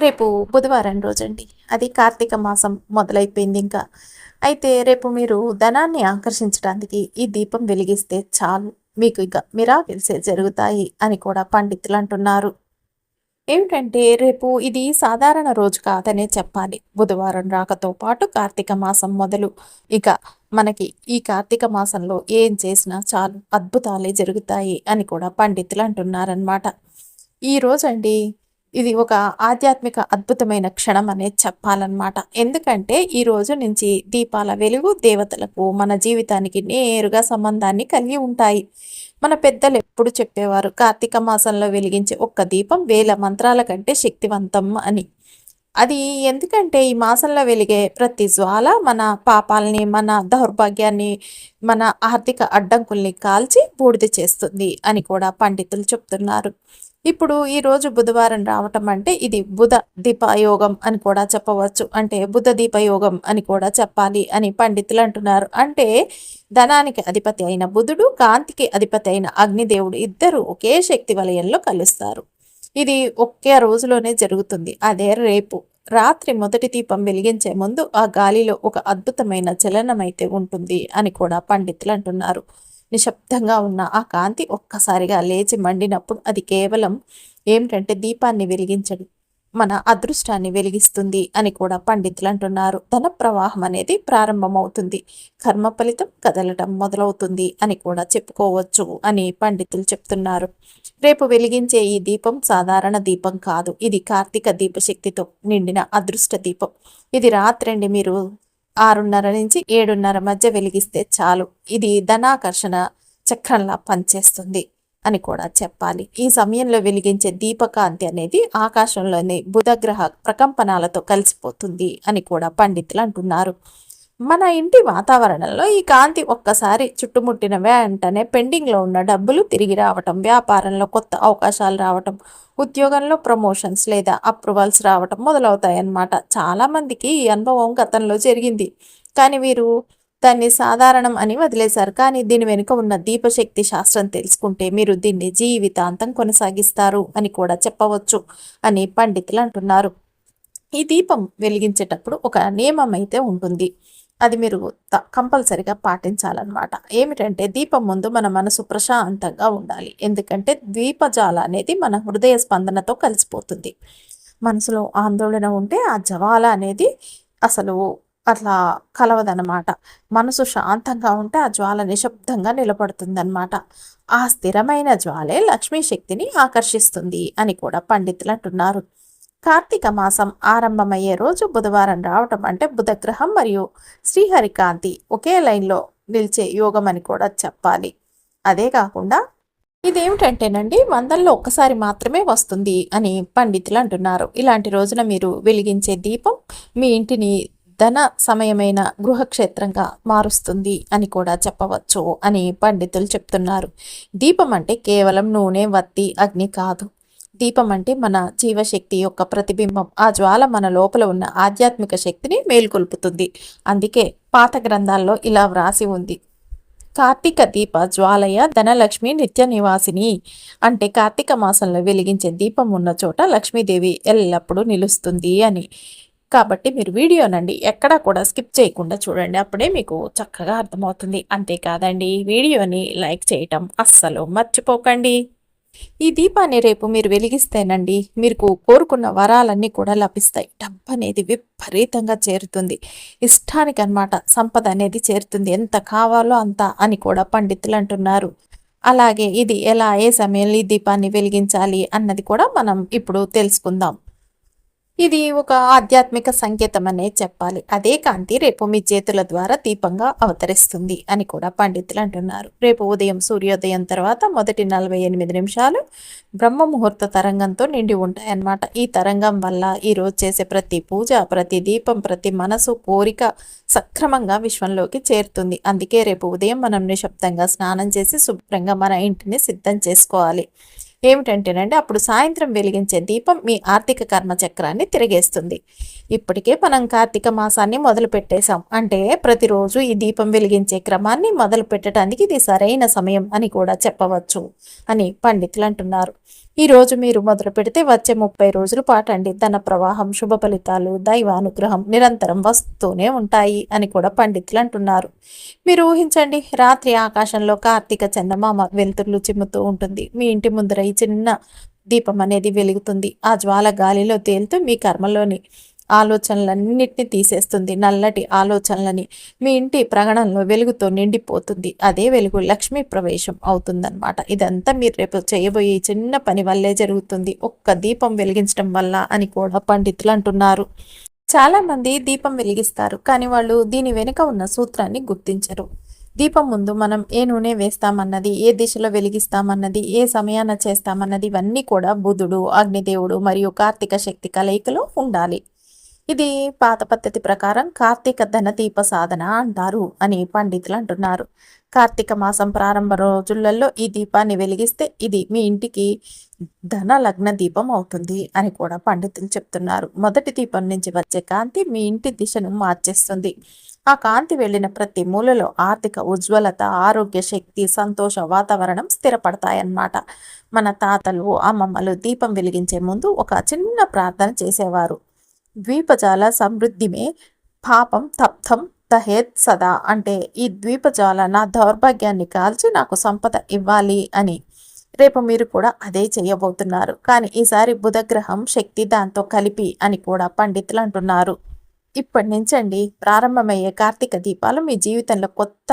రేపు బుధవారం రోజండి. అది కార్తీక మాసం మొదలైపోయింది ఇంకా. అయితే రేపు మీరు ధనాన్ని ఆకర్షించడానికి ఈ దీపం వెలిగిస్తే చాలు. మీకు ఇక మిరాకిల్సే జరుగుతాయి అని కూడా పండితులు అంటున్నారు. ఏమిటంటే రేపు ఇది సాధారణ రోజు కాదనే చెప్పాలి. బుధవారం రాకతో పాటు కార్తీక మాసం మొదలు. ఇక మనకి ఈ కార్తీక మాసంలో ఏం చేసినా చాలు. అద్భుతాలే జరుగుతాయి అని కూడా పండితులు అంటున్నారనమాట ఈ రోజండి ఇది ఒక ఆధ్యాత్మిక అద్భుతమైన క్షణం అనేది చెప్పాలన్నమాట. ఎందుకంటే ఈ రోజు నుంచి దీపాల వెలుగు దేవతలకు మన జీవితానికి నేరుగా సంబంధాన్ని కలిగి ఉంటాయి. మన పెద్దలు ఎప్పుడు చెప్పేవారు కార్తీక మాసంలో వెలిగించే ఒక్క దీపం వేల మంత్రాల కంటే శక్తివంతం అని. అది ఎందుకంటే ఈ మాసంలో వెలిగే ప్రతి జ్వాల మన పాపాలని మన దౌర్భాగ్యాన్ని మన ఆర్థిక అడ్డంకుల్ని కాల్చి బూడిద చేస్తుంది అని కూడా పండితులు చెప్తున్నారు. ఇప్పుడు ఈ రోజు బుధవారం రావటం అంటే ఇది బుధ దీపయోగం అని కూడా చెప్పవచ్చు. అంటే బుధ దీపయోగం అని కూడా చెప్పాలి అని పండితులు అంటున్నారు. అంటే ధనానికి అధిపతి అయిన బుధుడు కాంతికి అధిపతి అయిన అగ్నిదేవుడు ఇద్దరు ఒకే శక్తి వలయంలో కలుస్తారు. ఇది ఒకే రోజులోనే జరుగుతుంది. అదే రేపు. రాత్రి మొదటి దీపం వెలిగించే ముందు ఆ గాలిలో ఒక అద్భుతమైన చలనం అయితే ఉంటుంది అని కూడా పండితులు అంటున్నారు. నిశ్శబ్దంగా ఉన్న ఆ కాంతి ఒక్కసారిగా లేచి మండినప్పుడు అది కేవలం ఏమిటంటే దీపాన్ని వెలిగించడం మన అదృష్టాన్ని వెలిగిస్తుంది అని కూడా పండితులు అంటున్నారు. ధన ప్రవాహం అనేది ప్రారంభమవుతుంది. కర్మ ఫలితం కదలటం మొదలవుతుంది అని కూడా చెప్పుకోవచ్చు అని పండితులు చెప్తున్నారు. రేపు వెలిగించే ఈ దీపం సాధారణ దీపం కాదు. ఇది కార్తీక దీపశక్తితో నిండిన అదృష్ట దీపం. ఇది రాత్రండి మీరు ఆరున్నర నుంచి ఏడున్నర మధ్య వెలిగిస్తే చాలు. ఇది ధనాకర్షణ చక్రంలా పనిచేస్తుంది అని కూడా చెప్పాలి. ఈ సమయంలో వెలిగించే దీపకాంతి అనేది ఆకాశంలోని బుధగ్రహ ప్రకంపనాలతో కలిసిపోతుంది అని కూడా పండితులు అంటున్నారు. మన ఇంటి వాతావరణంలో ఈ కాంతి ఒక్కసారి చుట్టుముట్టిన వెంటనే పెండింగ్లో ఉన్న డబ్బులు తిరిగి రావటం వ్యాపారంలో కొత్త అవకాశాలు రావటం ఉద్యోగంలో ప్రమోషన్స్ లేదా అప్రూవల్స్ రావటం మొదలవుతాయి అన్నమాట చాలామందికి ఈ అనుభవం గతంలో జరిగింది. కానీ వీరు దాన్ని సాధారణం అని వదిలేశారు. కానీ దీని వెనుక ఉన్న దీపశక్తి శాస్త్రం తెలుసుకుంటే మీరు దీన్ని జీవితాంతం కొనసాగిస్తారు అని కూడా చెప్పవచ్చు అని పండితులు అంటున్నారు. ఈ దీపం వెలిగించేటప్పుడు ఒక నియమం అయితే ఉంటుంది. అది మీరు కంపల్సరిగా పాటించాలన్నమాట. ఏమిటంటే దీపం ముందు మన మనసు ప్రశాంతంగా ఉండాలి. ఎందుకంటే దీపజాల అనేది మన హృదయ స్పందనతో కలిసిపోతుంది. మనసులో ఆందోళన ఉంటే ఆ జవాల అనేది అసలు అట్లా కలవదనమాట మనసు శాంతంగా ఉంటే ఆ జ్వాల నిశ్శబ్దంగా నిలబడుతుందన్నమాట. ఆ స్థిరమైన జ్వాలే లక్ష్మీ శక్తిని ఆకర్షిస్తుంది అని కూడా పండితులు అంటున్నారు. కార్తీక మాసం ఆరంభమయ్యే రోజు బుధవారం రావటం అంటే బుధగ్రహం మరియు శ్రీహరికాంతి ఒకే లైన్లో నిలిచే యోగం అని కూడా చెప్పాలి. అదే కాకుండా ఇదేమిటంటేనండి వందల్లో ఒక్కసారి మాత్రమే వస్తుంది అని పండితులు అంటున్నారు. ఇలాంటి రోజున మీరు వెలిగించే దీపం మీ ఇంటిని ధన సమయమైన గృహక్షేత్రంగా మారుస్తుంది అని కూడా చెప్పవచ్చు అని పండితులు చెప్తున్నారు. దీపం అంటే కేవలం నూనె వత్తి అగ్ని కాదు. దీపం అంటే మన జీవశక్తి యొక్క ప్రతిబింబం. ఆ జ్వాల మన లోపల ఉన్న ఆధ్యాత్మిక శక్తిని మేల్కొల్పుతుంది. అందుకే పాత గ్రంథాల్లో ఇలా వ్రాసి ఉంది. కార్తీక దీప జ్వాలయ ధనలక్ష్మి నిత్య నివాసిని అంటే కార్తీక మాసంలో వెలిగించే దీపం ఉన్న చోట లక్ష్మీదేవి ఎల్లప్పుడూ నిలుస్తుంది అని. కాబట్టి మీరు వీడియోనండి ఎక్కడా కూడా స్కిప్ చేయకుండా చూడండి. అప్పుడే మీకు చక్కగా అర్థమవుతుంది. అంతేకాదండి వీడియోని లైక్ చేయటం అస్సలు మర్చిపోకండి. ఈ దీపాన్ని రేపు మీరు వెలిగిస్తేనండి మీకు కోరుకున్న వరాలన్నీ కూడా లభిస్తాయి. డబ్బు అనేది విపరీతంగా చేరుతుంది. ఇష్టానికి అనమాట సంపద అనేది చేరుతుంది. ఎంత కావాలో అంత అని కూడా పండితులు అంటున్నారు. అలాగే ఇది ఎలా ఏ సమయంలో ఈ దీపాన్ని వెలిగించాలి అన్నది కూడా మనం ఇప్పుడు తెలుసుకుందాం. ఇది ఒక ఆధ్యాత్మిక సంకేతం అనే చెప్పాలి. అదే కాంతి రేపు మీ చేతుల ద్వారా దీపంగా అవతరిస్తుంది అని కూడా పండితులు అంటున్నారు. రేపు ఉదయం సూర్యోదయం తర్వాత మొదటి నలభై ఎనిమిది నిమిషాలు బ్రహ్మ ముహూర్త తరంగంతో నిండి ఉంటాయన్నమాట. ఈ తరంగం వల్ల ఈరోజు చేసే ప్రతి పూజ ప్రతి దీపం ప్రతి మనసు కోరిక సక్రమంగా విశ్వంలోకి చేరుతుంది. అందుకే రేపు ఉదయం మనం నిశ్శబ్దంగా స్నానం చేసి శుభ్రంగా మన ఇంటిని సిద్ధం చేసుకోవాలి. ఏమిటంటేనండి అప్పుడు సాయంత్రం వెలిగించే దీపం మీ ఆర్థిక కర్మ చక్రాన్ని తిరిగేస్తుంది. ఇప్పటికే మనం కార్తీక మాసాన్ని మొదలు పెట్టేశాం. అంటే ప్రతిరోజు ఈ దీపం వెలిగించే క్రమాన్ని మొదలు పెట్టడానికి ఇది సరైన సమయం అని కూడా చెప్పవచ్చు అని పండితులు అంటున్నారు. ఈ రోజు మీరు మొదలు పెడితే వచ్చే ముప్పై రోజుల పాటు అండి. ధన ప్రవాహం శుభ ఫలితాలు దైవానుగ్రహం నిరంతరం వస్తూనే ఉంటాయి అని కూడా పండితులు అంటున్నారు. మీరు ఊహించండి రాత్రి ఆకాశంలో కార్తీక చందమామ వెలుతుర్లు చిమ్ముతూ ఉంటుంది. మీ ఇంటి ముందర ఈ చిన్న దీపం అనేది వెలుగుతుంది. ఆ జ్వాల గాలిలో తేలుతూ మీ కర్మలోని ఆలోచనలన్నింటినీ తీసేస్తుంది నల్లటి ఆలోచనలని మీ ఇంటి ప్రగణంలో వెలుగుతో నిండిపోతుంది. అదే వెలుగు లక్ష్మీ ప్రవేశం అవుతుందన్నమాట. ఇదంతా మీరు రేపు చేయబోయే చిన్న పని వల్లే జరుగుతుంది. ఒక్క దీపం వెలిగించడం వల్ల అని కూడా పండితులు అంటున్నారు. చాలామంది దీపం వెలిగిస్తారు కానీ వాళ్ళు దీని వెనుక ఉన్న సూత్రాన్ని గుర్తించరు. దీపం ముందు మనం ఏ నూనె వేస్తామన్నది ఏ దిశలో వెలిగిస్తామన్నది ఏ సమయాన చేస్తామన్నది ఇవన్నీ కూడా బుధుడు అగ్నిదేవుడు మరియు కార్తీక శక్తి కలయికలో ఉండాలి. ఇది పాత పద్ధతి ప్రకారం కార్తీక ధనదీప సాధన అంటారు అని పండితులు అంటున్నారు. కార్తీక మాసం ప్రారంభ రోజులలో ఈ దీపాన్ని వెలిగిస్తే ఇది మీ ఇంటికి ధన లగ్న దీపం అవుతుంది అని కూడా పండితులు చెప్తున్నారు. మొదటి దీపం నుంచి వచ్చే కాంతి మీ ఇంటి దిశను మార్చేస్తుంది. ఆ కాంతి వెళ్ళిన ప్రతి మూలలో ఆర్థిక ఉజ్వలత ఆరోగ్య శక్తి సంతోష వాతావరణం స్థిరపడతాయన్నమాట. మన తాతలు అమ్మమ్మలు దీపం వెలిగించే ముందు ఒక చిన్న ప్రార్థన చేసేవారు. ద్వీపజాల సమృద్ధిమే పాపం తప్తం తహేత్ సదా. అంటే ఈ ద్వీపజాల నా దౌర్భాగ్యాన్ని కాల్చి నాకు సంపద ఇవ్వాలి అని. రేపు మీరు కూడా అదే చేయబోతున్నారు. కానీ ఈసారి బుధగ్రహం శక్తి దాంతో కలిపి అని కూడా పండితులు అంటున్నారు. ఇప్పటి నుంచండి ప్రారంభమయ్యే కార్తీక దీపాలు మీ జీవితంలో కొత్త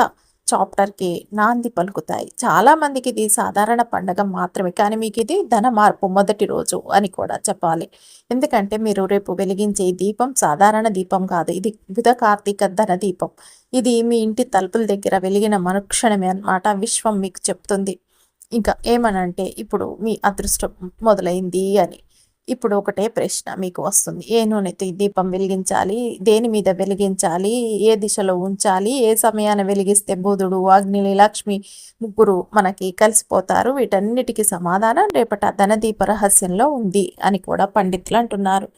చాప్టర్కి నాంది పలుకుతాయి. చాలామందికి ఇది సాధారణ పండగ మాత్రమే కానీ మీకు ఇది ధన మార్పు మొదటి రోజు అని కూడా చెప్పాలి. ఎందుకంటే మీరు రేపు వెలిగించే దీపం సాధారణ దీపం కాదు. ఇది బుధ కార్తీక ధన దీపం. ఇది మీ ఇంటి తలుపుల దగ్గర వెలిగిన మనుక్షణమే అనమాట విశ్వం మీకు చెప్తుంది. ఇంకా ఏమనంటే ఇప్పుడు మీ అదృష్టం మొదలైంది అని. ఇప్పుడు ఒకటే ప్రశ్న మీకు వస్తుంది. ఏ నూనెతో దీపం వెలిగించాలి? దేని మీద వెలిగించాలి? ఏ దిశలో ఉంచాలి? ఏ సమయాన వెలిగిస్తే బుధుడు అగ్ని లక్ష్మి ముగ్గురు మనకి కలిసిపోతారు? వీటన్నిటికీ సమాధానం రేపటి ధనదీప రహస్యంలో ఉంది అని కూడా పండితులు అంటున్నారు.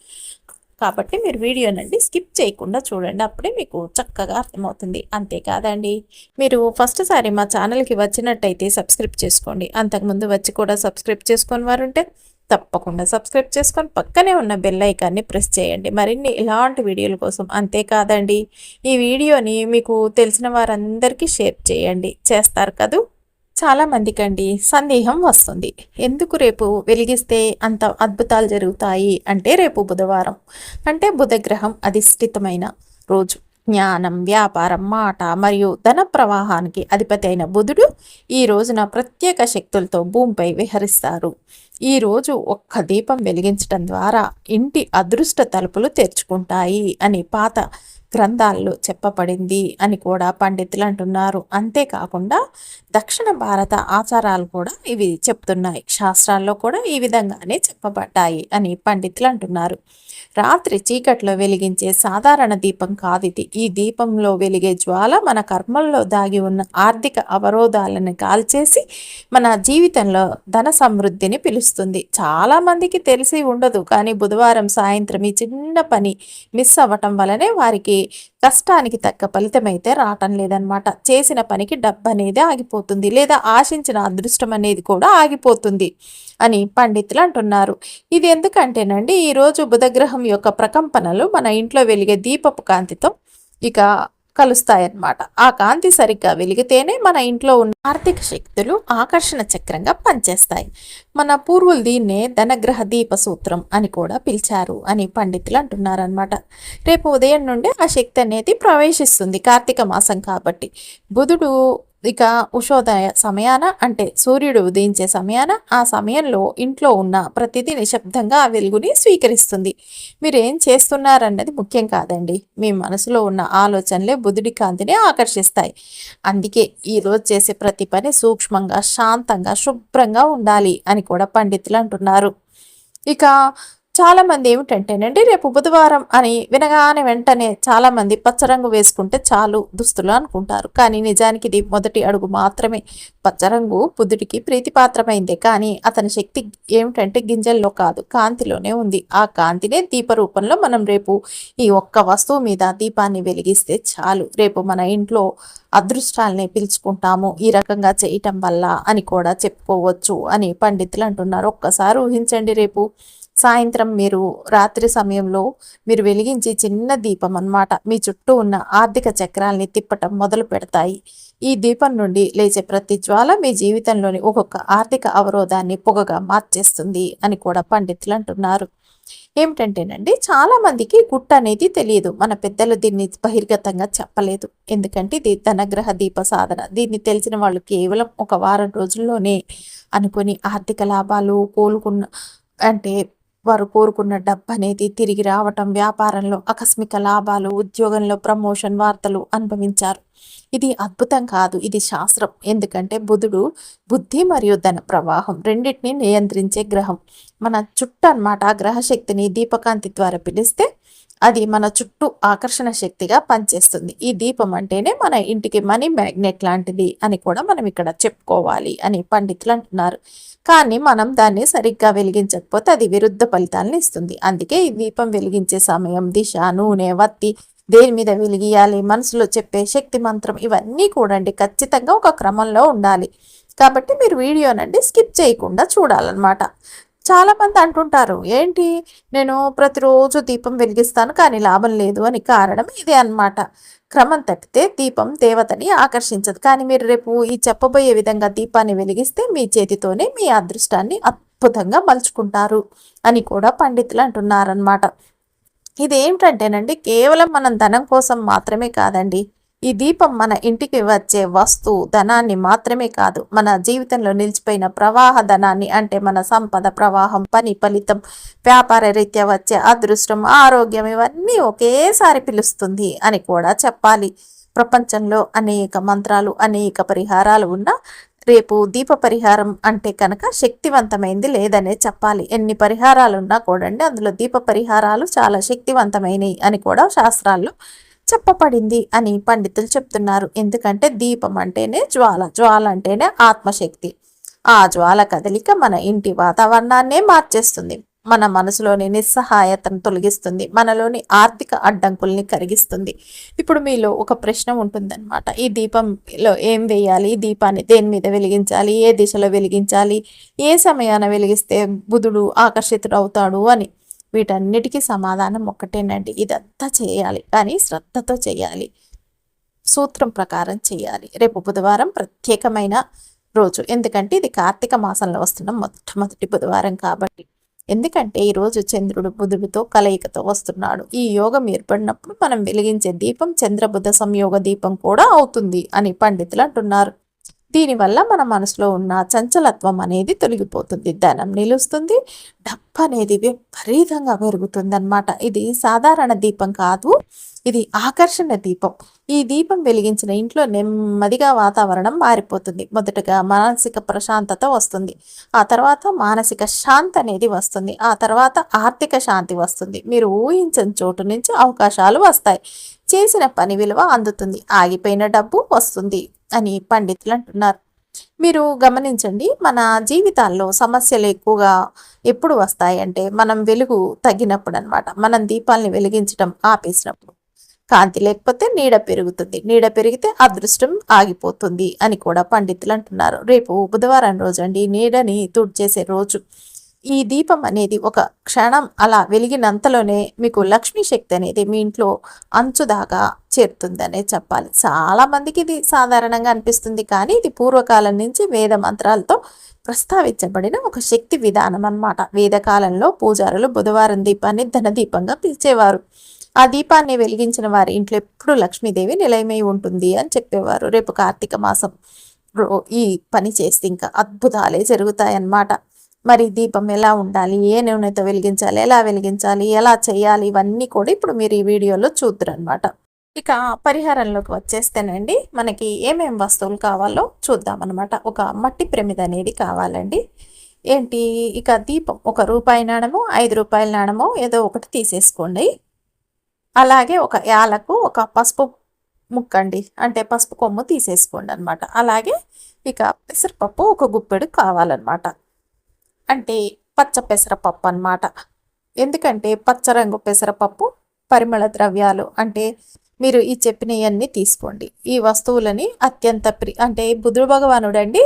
కాబట్టి మీరు వీడియోనండి స్కిప్ చేయకుండా చూడండి. అప్పుడే మీకు చక్కగా అర్థమవుతుంది. అంతేకాదండి మీరు ఫస్ట్ సారి మా ఛానల్కి వచ్చినట్టయితే సబ్స్క్రైబ్ చేసుకోండి. అంతకుముందు వచ్చి కూడా సబ్స్క్రైబ్ చేసుకొని వారు ఉంటే తప్పకుండా సబ్స్క్రైబ్ చేసుకొని పక్కనే ఉన్న బెల్ ఐకాన్ని ప్రెస్ చేయండి. మరిన్ని ఇలాంటి వీడియోల కోసం అంతేకాదండి. ఈ వీడియోని మీకు తెలిసిన వారందరికీ షేర్ చేయండి. చేస్తారు కదూ? చాలా మందికండి సందేహం వస్తుంది. ఎందుకు రేపు వెలిగిస్తే అంత అద్భుతాలు జరుగుతాయి అంటే రేపు బుధవారం. అంటే బుధగ్రహం అధిష్ఠితమైన రోజు. జ్ఞానం వ్యాపారం మాట మరియు ధన ప్రవాహానికి అధిపతి అయిన బుధుడు ఈ రోజున ప్రత్యేక శక్తులతో భూమిపై విహరిస్తారు. ఈరోజు ఒక్క దీపం వెలిగించడం ద్వారా ఇంటి అదృష్ట తలుపులు తెరుచుకుంటాయి అని పాత గ్రంథాల్లో చెప్పబడింది అని కూడా పండితులు అంటున్నారు. అంతేకాకుండా దక్షిణ భారత ఆచారాలు కూడా ఇవి చెప్తున్నాయి. శాస్త్రాల్లో కూడా ఈ విధంగానే చెప్పబడ్డాయి అని పండితులు అంటున్నారు. రాత్రి చీకట్లో వెలిగించే సాధారణ దీపం కాదు ఇది. ఈ దీపంలో వెలిగే జ్వాల మన కర్మల్లో దాగి ఉన్న ఆర్థిక అవరోధాలను కాల్చేసి మన జీవితంలో ధన సమృద్ధిని పిలుస్తుంది. చాలా మందికి తెలిసి ఉండదు కానీ బుధవారం సాయంత్రం ఈ చిన్న పని మిస్ అవ్వటం వలనే వారికి కష్టానికి తగ్గ ఫలితం అయితే రావటం లేదనమాట చేసిన పనికి డబ్బు అనేది ఆగిపోతుంది లేదా ఆశించిన అదృష్టం అనేది కూడా ఆగిపోతుంది అని పండితులు అంటున్నారు. ఇది ఎందుకంటేనండి ఈరోజు బుధగ్రహం యొక్క ప్రకంపనలు మన ఇంట్లో వెలిగే దీపపు కాంతితో ఇక కలుస్తాయన్నమాట. ఆ కాంతి సరిగ్గా వెలిగితేనే మన ఇంట్లో ఉన్న ఆర్థిక శక్తులు ఆకర్షణ చక్రంగా పనిచేస్తాయి. మన పూర్వులు దీన్నే ధనగ్రహ దీప సూత్రం అని కూడా పిలిచారు అని పండితులు అంటున్నారనమాట రేపు ఉదయం నుండి ఆ శక్తి అనేది ప్రవేశిస్తుంది కార్తీక మాసం కాబట్టి. బుధుడు ఇక ఉషోదయ సమయాన అంటే సూర్యుడు ఉదయించే సమయాన ఆ సమయంలో ఇంట్లో ఉన్న ప్రతిదీ నిశ్శబ్దంగా ఆ వెలుగుని స్వీకరిస్తుంది. మీరు ఏం చేస్తున్నారన్నది ముఖ్యం కాదండి. మీ మనసులో ఉన్న ఆలోచనలే బుధుడి కాంతిని ఆకర్షిస్తాయి. అందుకే ఈరోజు చేసే ప్రతి పని సూక్ష్మంగా శాంతంగా శుభ్రంగా ఉండాలి అని కూడా పండితులు అంటున్నారు. ఇక చాలా మంది ఏమిటంటేనండి రేపు బుధవారం అని వినగానే వెంటనే చాలా మంది పచ్చరంగు వేసుకుంటే చాలు దుస్తులు అనుకుంటారు. కానీ నిజానికి ఇది మొదటి అడుగు మాత్రమే. పచ్చరంగు బుద్ధుడికి ప్రీతిపాత్రమైందే. కానీ అతని శక్తి ఏమిటంటే గింజల్లో కాదు కాంతిలోనే ఉంది. ఆ కాంతినే దీప రూపంలో మనం రేపు ఈ ఒక్క వస్తువు మీద దీపాన్ని వెలిగిస్తే చాలు. రేపు మన ఇంట్లో అదృష్టాల్ని పిలుచుకుంటాము. ఈ రకంగా చేయటం వల్ల అని కూడా చెప్పుకోవచ్చు అని పండితులు అంటున్నారు. ఒక్కసారి ఊహించండి రేపు సాయంత్రం మీరు రాత్రి సమయంలో మీరు వెలిగించి చిన్న దీపం అన్నమాట. మీ చుట్టూ ఉన్న ఆర్థిక చక్రాల్ని తిప్పటం మొదలు పెడతాయి. ఈ దీపం నుండి లేచే ప్రతి జ్వాల మీ జీవితంలోని ఒక్కొక్క ఆర్థిక అవరోధాన్ని పొగగా మార్చేస్తుంది అని కూడా పండితులు అంటున్నారు. ఏమిటంటేనండి చాలా మందికి గుట్ట అనేది తెలియదు. మన పెద్దలు దీన్ని బహిర్గతంగా చెప్పలేదు. ఎందుకంటే ఇది ధనగ్రహ దీప సాధన. దీన్ని తెలిసిన వాళ్ళు కేవలం ఒక వారం రోజుల్లోనే అనుకుని ఆర్థిక లాభాలు కోలుకున్న అంటే వారు కోరుకున్న డబ్బు అనేది తిరిగి రావటం వ్యాపారంలో ఆకస్మిక లాభాలు ఉద్యోగంలో ప్రమోషన్ వార్తలు అనుభవించారు. ఇది అద్భుతం కాదు ఇది శాస్త్రం. ఎందుకంటే బుధుడు బుద్ధి మరియు ధన ప్రవాహం రెండింటిని నియంత్రించే గ్రహం. మన చుట్టూ అనమాట ఆ గ్రహశక్తిని దీపకాంతి ద్వారా పిలిస్తే అది మన చుట్టూ ఆకర్షణ శక్తిగా పనిచేస్తుంది. ఈ దీపం అంటేనే మన ఇంటికి మనీ మ్యాగ్నెట్ లాంటిది అని కూడా మనం ఇక్కడ చెప్పుకోవాలి అని పండితులు అంటున్నారు. కానీ మనం దాన్ని సరిగ్గా వెలిగించకపోతే అది విరుద్ధ ఫలితాలను ఇస్తుంది. అందుకే ఈ దీపం వెలిగించే సమయం దిశ నూనె వత్తి దేని మీద వెలిగియాలి మనసులో చెప్పే శక్తి మంత్రం ఇవన్నీ కూడండి. ఖచ్చితంగా ఒక క్రమంలో ఉండాలి. కాబట్టి మీరు వీడియోనండి స్కిప్ చేయకుండా చూడాలన్నమాట. చాలామంది అంటుంటారు ఏంటి? నేను ప్రతిరోజు దీపం వెలిగిస్తాను కానీ లాభం లేదు అని కారణం ఇదే అన్నమాట. క్రమం తప్పితే దీపం దేవతని ఆకర్షించదు. కానీ మీరు రేపు ఈ చెప్పబోయే విధంగా దీపాన్ని వెలిగిస్తే మీ చేతితోనే మీ అదృష్టాన్ని అద్భుతంగా మలుచుకుంటారు అని కూడా పండితులు అంటున్నారనమాట ఇదేమిటంటేనండి కేవలం మనం ధనం కోసం మాత్రమే కాదండి ఈ దీపం మన ఇంటికి వచ్చే వస్తువు ధనాన్ని మాత్రమే కాదు మన జీవితంలో నిలిచిపోయిన ప్రవాహ ధనాన్ని అంటే మన సంపద ప్రవాహం పని ఫలితం వ్యాపార రీత్యా వచ్చే అదృష్టం ఆరోగ్యం ఇవన్నీ ఒకేసారి పిలుస్తుంది అని కూడా చెప్పాలి. ప్రపంచంలో అనేక మంత్రాలు అనేక పరిహారాలు ఉన్న రేపు దీప పరిహారం అంటే కనుక శక్తివంతమైంది లేదనే చెప్పాలి. ఎన్ని పరిహారాలు ఉన్నా కూడండి అందులో దీప పరిహారాలు చాలా శక్తివంతమైనవి అని కూడా శాస్త్రాల్లో చెప్పబడింది అని పండితులు చెప్తున్నారు. ఎందుకంటే దీపం అంటేనే జ్వాల జ్వాల అంటేనే ఆత్మశక్తి. ఆ జ్వాల కదలిక మన ఇంటి వాతావరణాన్నే మార్చేస్తుంది. మన మనసులోని నిస్సహాయతను తొలగిస్తుంది. మనలోని ఆర్థిక అడ్డంకుల్ని కరిగిస్తుంది. ఇప్పుడు మీలో ఒక ప్రశ్న ఉంటుందన్నమాట. ఈ దీపంలో ఏం వేయాలి? ఈ దీపాన్ని దేని మీద వెలిగించాలి? ఏ దిశలో వెలిగించాలి? ఏ సమయాన వెలిగిస్తే బుధుడు ఆకర్షితుడు అవుతాడు అని. వీటన్నిటికీ సమాధానం ఒక్కటేనండి. ఇదంతా చేయాలి. కానీ శ్రద్ధతో చేయాలి. సూత్రం ప్రకారం చేయాలి. రేపు బుధవారం ప్రత్యేకమైన రోజు. ఎందుకంటే ఇది కార్తీక మాసంలో వస్తున్న మొట్టమొదటి బుధవారం కాబట్టి. ఎందుకంటే ఈరోజు చంద్రుడు బుధుడితో కలయికతో వస్తున్నాడు. ఈ యోగం ఏర్పడినప్పుడు మనం వెలిగించే దీపం చంద్రబుధ సంయోగ దీపం కూడా అవుతుంది అని పండితులు అంటున్నారు. దీనివల్ల మన మనసులో ఉన్న చంచలత్వం అనేది తొలగిపోతుంది. ధనం నిలుస్తుంది. డబ్బు అనేది విపరీతంగా పెరుగుతుంది అనమాట ఇది సాధారణ దీపం కాదు. ఇది ఆకర్షణ దీపం. ఈ దీపం వెలిగించిన ఇంట్లో నెమ్మదిగా వాతావరణం మారిపోతుంది. మొదటగా మానసిక ప్రశాంతత వస్తుంది. ఆ తర్వాత మానసిక శాంతి అనేది వస్తుంది. ఆ తర్వాత ఆర్థిక శాంతి వస్తుంది. మీరు ఊహించని చోటు నుంచి అవకాశాలు వస్తాయి. చేసిన పని విలువ అందుతుంది. ఆగిపోయిన డబ్బు వస్తుంది. అని పండితులు అంటున్నారు మీరు గమనించండి మన జీవితాల్లో సమస్యలు ఎక్కువగా ఎప్పుడు వస్తాయి అంటే మనం వెలుగు తగ్గినప్పుడు అనమాట మనం దీపాలని వెలిగించడం ఆపేసినప్పుడు. కాంతి లేకపోతే నీడ పెరుగుతుంది. నీడ పెరిగితే అదృష్టం ఆగిపోతుంది అని కూడా పండితులు అంటున్నారు రేపు బుధవారం రోజు అండి నీడని తుడిచేసే రోజు. ఈ దీపం అనేది ఒక క్షణం అలా వెలిగినంతలోనే మీకు లక్ష్మీ శక్తి అనేది మీ ఇంట్లో అంచుదాకా చేరుతుందనే చెప్పాలి. చాలా మందికి ఇది సాధారణంగా అనిపిస్తుంది కానీ ఇది పూర్వకాలం నుంచి వేద మంత్రాలతో ప్రస్తావించబడిన ఒక శక్తి విధానం అన్నమాట. వేదకాలంలో పూజారులు బుధవారం దీపాన్ని ధనదీపంగా పిలిచేవారు. ఆ దీపాన్ని వెలిగించిన వారి ఇంట్లో ఎప్పుడు లక్ష్మీదేవి నిలయమై ఉంటుంది అని చెప్పేవారు. రేపు కార్తీక మాసం ఈ పని చేస్తే ఇంకా అద్భుతాలే జరుగుతాయన్నమాట. మరి దీపం ఎలా ఉండాలి? ఏ నూనెతో వెలిగించాలి? ఎలా వెలిగించాలి? ఎలా చేయాలి? ఇవన్నీ కూడా ఇప్పుడు మీరు ఈ వీడియోలో చూద్దరు అనమాట ఇక పరిహారంలోకి వచ్చేస్తేనండి మనకి ఏమేమి వస్తువులు కావాలో చూద్దామన్నమాట. ఒక మట్టి ప్రమిద అనేది కావాలండి. ఏంటి? ఇక దీపం ఒక రూపాయి నాణము ఐదు రూపాయల నాణము ఏదో ఒకటి తీసేసుకోండి. అలాగే ఒక యాలకు ఒక పసుపు ముక్కండి. అంటే పసుపు కొమ్ము తీసేసుకోండి అనమాట అలాగే ఇక పెసరపప్పు ఒక గుప్పెడు కావాలన్నమాట. అంటే పచ్చ పెసరపప్పు అనమాట ఎందుకంటే పచ్చ రంగు పెసరపప్పు పరిమళ ద్రవ్యాలు అంటే మీరు ఈ చెప్పినవన్నీ తీసుకోండి. ఈ వస్తువులని అత్యంత ప్రి అంటే బుధుడు భగవానుడు అండి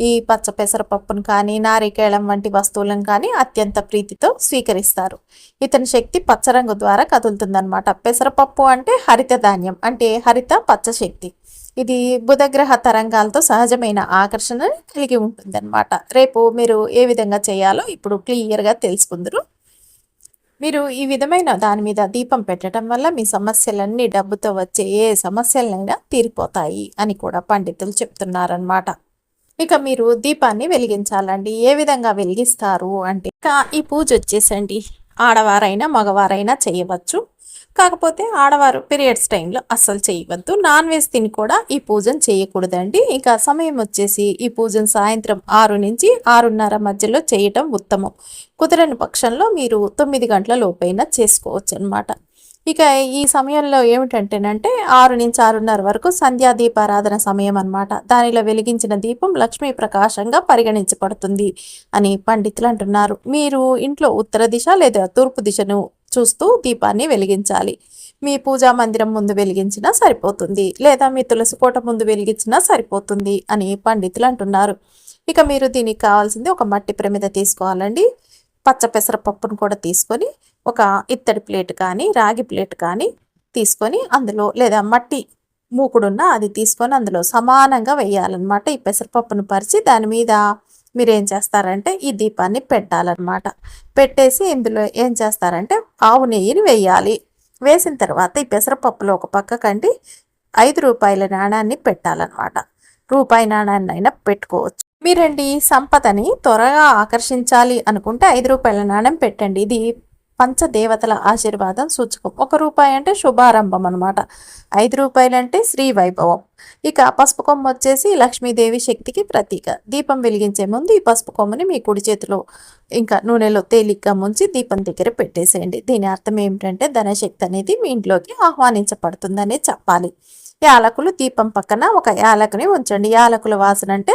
ఈ పచ్చ పెసరపప్పును కానీ నారికేళం వంటి వస్తువులను కానీ అత్యంత ప్రీతితో స్వీకరిస్తారు. ఇతని శక్తి పచ్చరంగు ద్వారా కదులుతుందనమాట పెసరపప్పు అంటే హరిత ధాన్యం అంటే హరిత పచ్చ శక్తి. ఇది బుధగ్రహ తరంగాలతో సహజమైన ఆకర్షణ కలిగి ఉంటుందన్నమాట. రేపు మీరు ఏ విధంగా చేయాలో ఇప్పుడు క్లియర్గా తెలుసుకుందరు. మీరు ఈ విధమైన దాని మీద దీపం పెట్టడం వల్ల మీ సమస్యలన్నీ డబ్బుతో వచ్చే ఏ సమస్యలైనా తీరిపోతాయి అని కూడా పండితులు చెప్తున్నారనమాట ఇక మీరు దీపాన్ని వెలిగించాలండి. ఏ విధంగా వెలిగిస్తారు అంటే ఈ పూజ వచ్చేసండి. ఆడవారైనా మగవారైనా చేయవచ్చు. కాకపోతే ఆడవారు పీరియడ్స్ టైంలో అస్సలు చేయవద్దు. నాన్ వెజ్ తిని కూడా ఈ పూజను చేయకూడదండి. ఇంకా సమయం వచ్చేసి ఈ పూజను సాయంత్రం ఆరు నుంచి ఆరున్నర మధ్యలో చేయటం ఉత్తమం. కుదరని పక్షంలో మీరు తొమ్మిది గంటల లోపైనా చేసుకోవచ్చు అనమాట ఇక ఈ సమయంలో ఏమిటంటేనంటే ఆరు నుంచి ఆరున్నర వరకు సంధ్యా దీపారాధన సమయం అనమాట దానిలో వెలిగించిన దీపం లక్ష్మీ ప్రకాశంగా పరిగణించబడుతుంది అని పండితులు అంటున్నారు. మీరు ఇంట్లో ఉత్తర దిశ లేదా తూర్పు దిశను చూస్తూ దీపాన్ని వెలిగించాలి. మీ పూజా మందిరం ముందు వెలిగించినా సరిపోతుంది. లేదా మీ తులసి కోట ముందు వెలిగించినా సరిపోతుంది అని పండితులు అంటున్నారు. ఇక మీరు దీనికి కావాల్సింది ఒక మట్టి ప్రమిద తీసుకోవాలండి. పచ్చ పెసరపప్పును కూడా తీసుకొని ఒక ఇత్తడి ప్లేట్ కానీ రాగి ప్లేట్ కానీ తీసుకొని అందులో లేదా మట్టి మూకుడున్న అది తీసుకొని అందులో సమానంగా వేయాలన్నమాట. ఈ పెసరపప్పును పరిచి దాని మీద మీరు ఏం చేస్తారంటే ఈ దీపాన్ని పెట్టాలన్నమాట. పెట్టేసి ఇందులో ఏం చేస్తారంటే ఆవు నెయ్యిని వేయాలి. వేసిన తర్వాత ఈ పెసరపప్పులో ఒక పక్క కండి ఐదు రూపాయల నాణాన్ని పెట్టాలన్నమాట. రూపాయి నాణాన్ని అయినా పెట్టుకోవచ్చు. మీరండి సంపదని త్వరగా ఆకర్షించాలి అనుకుంటే ఐదు రూపాయల నాణ్యం పెట్టండి. ఇది పంచదేవతల ఆశీర్వాదం సూచకం. ఒక రూపాయి అంటే శుభారంభం అనమాట ఐదు రూపాయలు అంటే శ్రీ వైభవం. ఇక పసుపు కొమ్మ వచ్చేసి లక్ష్మీదేవి శక్తికి ప్రతీక. దీపం వెలిగించే ముందు ఈ పసుపు కొమ్మని మీ కుడి చేతిలో ఇంకా నూనెలో తేలిగ్గా ముంచి దీపం దగ్గర పెట్టేసేయండి. దీని అర్థం ఏమిటంటే ధనశక్తి అనేది మీ ఇంట్లోకి ఆహ్వానించబడుతుందనే చెప్పాలి. యాలకులు దీపం పక్కన ఒక యాలకుని ఉంచండి. యాలకుల వాసన అంటే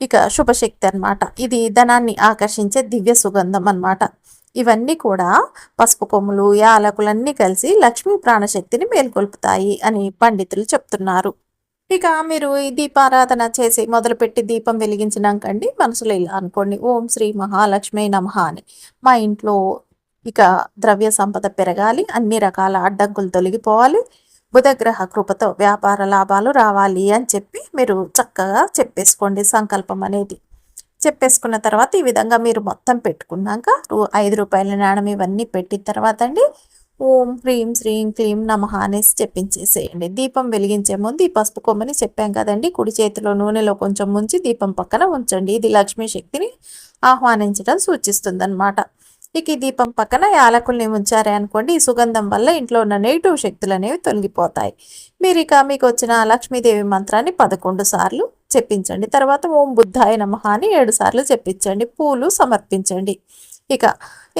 ఇక శుభశక్తి అనమాట ఇది ధనాన్ని ఆకర్షించే దివ్య సుగంధం అనమాట ఇవన్నీ కూడా పసుపు కొమ్ములు యాలకులన్నీ కలిసి లక్ష్మీ ప్రాణశక్తిని మేల్కొల్పుతాయి అని పండితులు చెప్తున్నారు. ఇక మీరు ఈ దీపారాధన చేసి మొదలుపెట్టి దీపం వెలిగించినాకండి మనసులో ఇలా అనుకోండి. ఓం శ్రీ మహాలక్ష్మి నమ అని. మా ఇంట్లో ఇక ద్రవ్య సంపద పెరగాలి అన్ని రకాల అడ్డంకులు తొలగిపోవాలి బుధగ్రహ కృపతో వ్యాపార లాభాలు రావాలి అని చెప్పి మీరు చక్కగా చెప్పేసుకోండి సంకల్పం అనేది. చెప్పేసుకున్న తర్వాత ఈ విధంగా మీరు మొత్తం పెట్టుకున్నాక ఐదు రూపాయల నాణం ఇవన్నీ పెట్టిన తర్వాత అండి ఓం హ్రీం శ్రీం క్లీం నమ అనేసి చెప్పించేసేయండి. దీపం వెలిగించే ముందు ఈ పసుపు కొమ్మని చెప్పాం కదండి కుడి చేతిలో నూనెలో కొంచెం ముంచి దీపం పక్కన ఉంచండి. ఇది లక్ష్మీ శక్తిని ఆహ్వానించడం సూచిస్తుంది అనమాట ఇక ఈ దీపం పక్కన యాలకుల్ని ఉంచారే అనుకోండి ఈ సుగంధం వల్ల ఇంట్లో ఉన్న నెగిటివ్ శక్తులు అనేవి తొలగిపోతాయి. మీరు ఇక మీకు వచ్చిన లక్ష్మీదేవి మంత్రాన్ని పదకొండు సార్లు చెప్పించండి. తర్వాత ఓం బుద్ధాయ నమ అని ఏడు సార్లు చెప్పించండి. పూలు సమర్పించండి. ఇక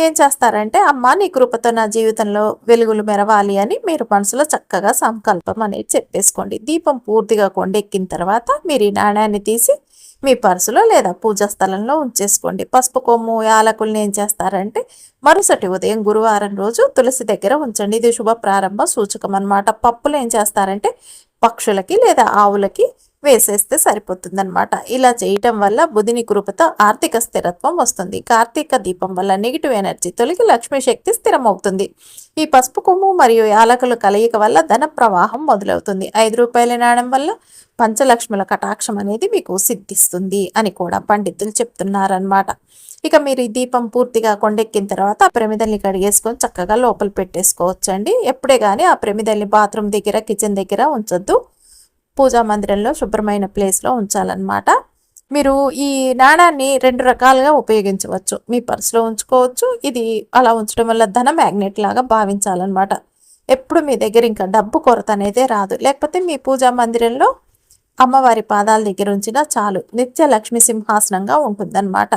ఏం చేస్తారంటే అమ్మ నీ కృపతో నా జీవితంలో వెలుగులు మెరవాలి అని మీరు మనసులో చక్కగా సంకల్పం అనేది చెప్పేసుకోండి. దీపం పూర్తిగా కొండెక్కిన తర్వాత మీరు ఈ నాణ్యాన్ని తీసి మీ పర్సులో లేదా పూజా స్థలంలో ఉంచేసుకోండి. పసుపు కొమ్ము యాలకుల్ని ఏం చేస్తారంటే మరుసటి ఉదయం గురువారం రోజు తులసి దగ్గర ఉంచండి. ఇది శుభ ప్రారంభ సూచకం అనమాట పప్పులు ఏం చేస్తారంటే పక్షులకి లేదా ఆవులకి వేసేస్తే సరిపోతుందనమాట ఇలా చేయటం వల్ల బుధిని కృపతో ఆర్థిక స్థిరత్వం వస్తుంది. కార్తీక దీపం వల్ల నెగిటివ్ ఎనర్జీ తొలగి లక్ష్మీ శక్తి స్థిరమవుతుంది. ఈ పసుపు కొమ్ము మరియు యాలకుల కలయిక వల్ల ధన ప్రవాహం మొదలవుతుంది. ఐదు రూపాయల నాణం వల్ల పంచలక్ష్ముల కటాక్షం అనేది మీకు సిద్ధిస్తుంది అని కూడా పండితులు చెప్తున్నారనమాట ఇక మీరు ఈ దీపం పూర్తిగా కొండెక్కిన తర్వాత ఆ ప్రమిదల్ని కడిగేసుకొని చక్కగా లోపల పెట్టేసుకోవచ్చండి. ఎప్పుడే కానీ ఆ ప్రమిదల్ని బాత్రూమ్ దగ్గర కిచెన్ దగ్గర ఉంచొద్దు. పూజా మందిరంలో శుభ్రమైన ప్లేస్లో ఉంచాలన్నమాట. మీరు ఈ నాణాన్ని రెండు రకాలుగా ఉపయోగించవచ్చు. మీ పర్సులో ఉంచుకోవచ్చు. ఇది అలా ఉంచడం వల్ల ధన మ్యాగ్నెట్ లాగా భావించాలన్నమాట. ఎప్పుడు మీ దగ్గర ఇంకా డబ్బు కొరత అనేది రాదు. లేకపోతే మీ పూజా మందిరంలో అమ్మవారి పాదాల దగ్గర ఉంచినా చాలు. నిత్య లక్ష్మి సింహాసనంగా ఉంటుందన్నమాట.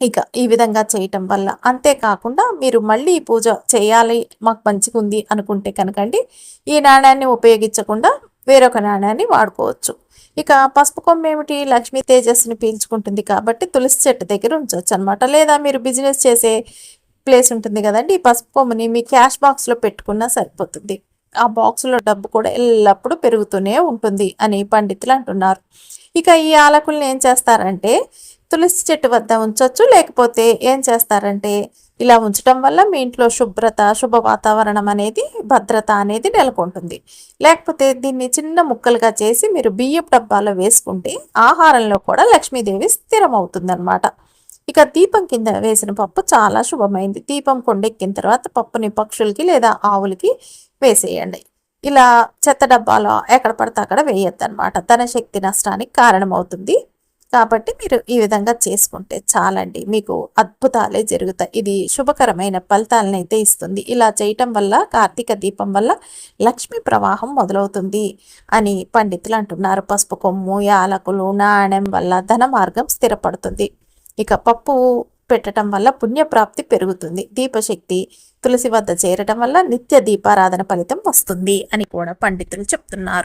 ఇక ఈ విధంగా చేయటం వల్ల అంతేకాకుండా మీరు మళ్ళీ పూజ చేయాలి మాకు మంచిగా ఉంది అనుకుంటే కనుకండి. ఈ నాణ్యాన్ని ఉపయోగించకుండా వేరొక నాణ్యాన్ని వాడుకోవచ్చు. ఇక పసుపు కొమ్మ ఏమిటి? లక్ష్మీ తేజస్సుని పీల్చుకుంటుంది కాబట్టి తులసి చెట్టు దగ్గర ఉంచవచ్చు అనమాట లేదా మీరు బిజినెస్ చేసే ప్లేస్ ఉంటుంది కదండి ఈ పసుపు కొమ్మని మీ క్యాష్ బాక్స్లో పెట్టుకున్నా సరిపోతుంది. ఆ బాక్స్లో డబ్బు కూడా ఎల్లప్పుడూ పెరుగుతూనే ఉంటుంది అని పండితులు అంటున్నారు. ఇక ఈ ఆలకుల్ని ఏం చేస్తారంటే తులసి చెట్టు వద్ద ఉంచవచ్చు లేకపోతే ఏం చేస్తారంటే ఇలా ఉంచడం వల్ల మీ ఇంట్లో శుభ్రత శుభ వాతావరణం అనేది భద్రత అనేది నెలకొంటుంది. లేకపోతే దీన్ని చిన్న ముక్కలుగా చేసి మీరు బియ్యపు డబ్బాలో వేసుకుంటే ఆహారంలో కూడా లక్ష్మీదేవి స్థిరమవుతుందన్నమాట. ఇక దీపం కింద వేసిన పప్పు చాలా శుభమైంది. దీపం కొండెక్కిన తర్వాత పప్పుని పక్షులకి లేదా ఆవులకి వేసేయండి. ఇలా చెత్త డబ్బాలో ఎక్కడ పడితే అక్కడ వేయొద్దు అనమాట ధన శక్తి నష్టానికి కారణమవుతుంది. కాబట్టి మీరు ఈ విధంగా చేసుకుంటే చాలండి. మీకు అద్భుతాలే జరుగుతాయి. ఇది శుభకరమైన ఫలితాలను అయితే ఇస్తుంది. ఇలా చేయటం వల్ల కార్తీక దీపం వల్ల లక్ష్మీ ప్రవాహం మొదలవుతుంది అని పండితులు అంటున్నారు. పసుపు కొమ్ము యాలకులు నాణ్యం వల్ల ధన మార్గం స్థిరపడుతుంది. ఇక పప్పు పెట్టడం వల్ల పుణ్యప్రాప్తి పెరుగుతుంది. దీపశక్తి తులసి వద్ద చేరటం వల్ల నిత్య దీపారాధన ఫలితం వస్తుంది అని కూడా పండితులు చెప్తున్నారు.